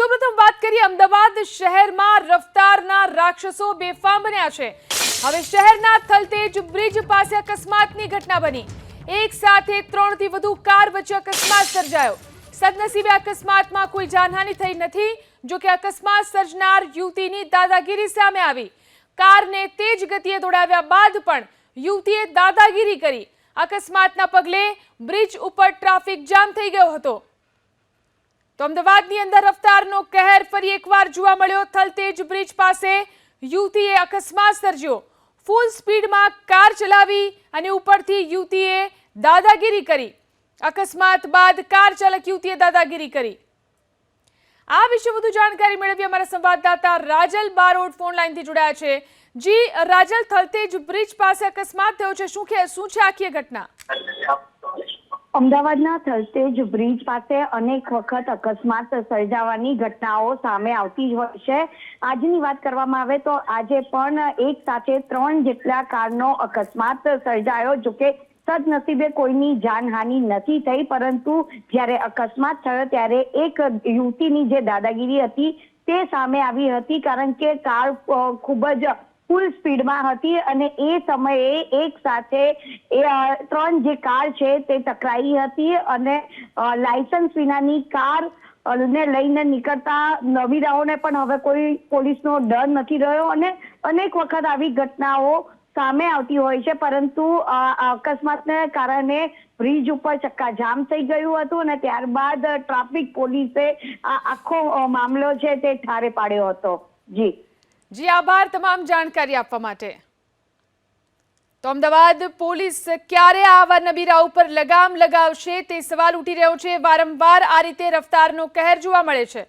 સૌપ્રથમ વાત કરીએ અમદાવાદ શહેરમાં રફતારના રાક્ષસો બેફામ બન્યા છે. હવે શહેરના થલતેજ બ્રિજ પાસે અકસ્માતની ઘટના બની. એક સાથે ત્રણથી વધુ કાર વચ્ચે અકસ્માત સર્જાયો. સદનસીબે અકસ્માતમાં કોઈ જાનહાનિ થઈ નથી, જો કે અકસ્માત સર્જનાર યુવતીની દાદાગીરી સામે આવી. કારને તેજ ગતિએ દોડાવ્યા બાદ પણ યુવતીએ દાદાગીરી કરી. અકસ્માતના પગલે બ્રિજ ઉપર ટ્રાફિક જામ થઈ ગયો હતો. તો અમદાવાદની અંદર રફતારનો કહેર ફરી એકવાર જોવા મળ્યો. થલતેજ બ્રિજ પાસે યુવતીએ અકસ્માત સર્જ્યો. ફૂલ સ્પીડમાં કાર ચલાવી અને ઉપરથી યુવતીએ દાદાગીરી કરી. અકસ્માત બાદ કાર ચાલક યુવતીએ દાદાગીરી કરી. આ વિશે વધુ જાણકારી મેળવી અમારા સંવાદદાતા રાજલ બારોડ ફોન લાઈનથી જોડાયા છે. જી, રાજલ, થલતેજ બ્રિજ પાસે અકસ્માત થયો છે. શું કે, શું છે આખી ઘટના? અમદાવાદના થલતેજ બ્રિજ પાસે અનેક વખત અકસ્માત સર્જાવાની ઘટનાઓ સામે આવતી જ હોય છે. આજની વાત કરવામાં આવે તો આજે પણ એક સાથે ત્રણ જેટલા કારનો અકસ્માત સર્જાયો જોકે સદનસીબે કોઈની જાનહાનિ નથી થઈ, પરંતુ જ્યારે અકસ્માત થયો ત્યારે એક યુવતીની જે દાદાગીરી હતી તે સામે આવી હતી, કારણ કે કાર ખૂબ જ ફૂલ સ્પીડમાં હતી અને એ સમયે એક સાથે, એ ત્રણ જે કાર છે તે ટકરાઈ હતી અને લાયસન્સ વિનાની કાર ને લઈને નીકળતા નવીરાઓને પણ હવે કોઈ પોલીસનો ડર નથી રહ્યો અને અનેક વખત આવી ઘટનાઓ સામે આવતી હોય છે. પરંતુ અકસ્માતને કારણે બ્રિજ ઉપર ચક્કા જામ થઈ ગયું હતું અને ત્યારબાદ ટ્રાફિક પોલીસે આ આખો મામલો છે તે ઠારે પાડ્યો હતો. જી. જી આભાર તમામ જાણકારી આપવા માટે. તો અમદાવાદ પોલીસ ક્યારે આવા નબીરા ઉપર લગામ લગાવશે તે સવાલ ઉઠી રહ્યો છે. વારંવાર આ રીતે રફતારનો કહેર જોવા મળે છે.